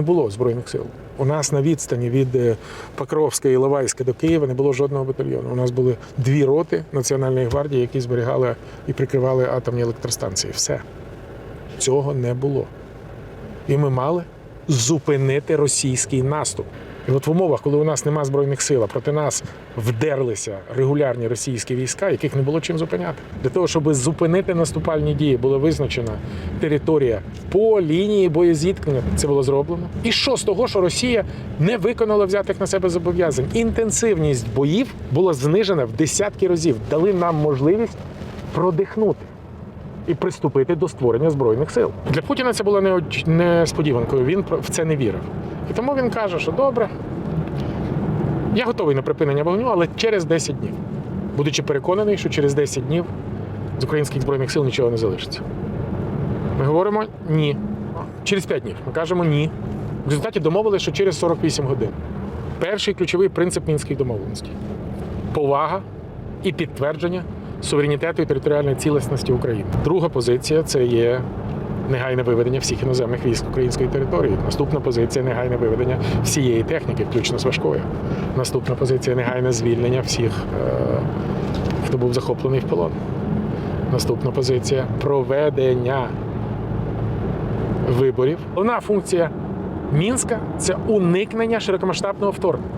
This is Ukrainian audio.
Не було збройних сил. У нас на відстані від е, Покровська і Лавайська до Києва не було жодного батальйону. У нас були дві роти Національної гвардії, які зберігали і прикривали атомні електростанції. Все цього не було. І ми мали зупинити російський наступ. І от в умовах, коли у нас нема збройних сил, а проти нас вдерлися регулярні російські війська, яких не було чим зупиняти. Для того, щоб зупинити наступальні дії, була визначена територія по лінії боєзіткнення. Це було зроблено. І що з того, що Росія не виконала взятих на себе зобов'язань? Інтенсивність боїв була знижена в десятки разів. Дали нам можливість продихнути і приступити до створення збройних сил. Для Путіна це було несподіванкою. Він в це не вірив. І тому він каже, що добре, я готовий на припинення вогню, але через 10 днів. Будучи переконаний, що через 10 днів з українських збройних сил нічого не залишиться. Ми говоримо ні. Через 5 днів. Ми кажемо ні. В результаті домовилися, що через 48 годин. Перший ключовий принцип мінських домовленостей повага і підтвердження суверенітету і територіальної цілісності України. Друга позиція це є негайне виведення всіх іноземних військ української території. Наступна позиція негайне виведення всієї техніки, включно з важкою. Наступна позиція негайне звільнення всіх, е, хто був захоплений в полон. Наступна позиція проведення виборів. Головна функція Мінська це уникнення широкомасштабного вторгнення.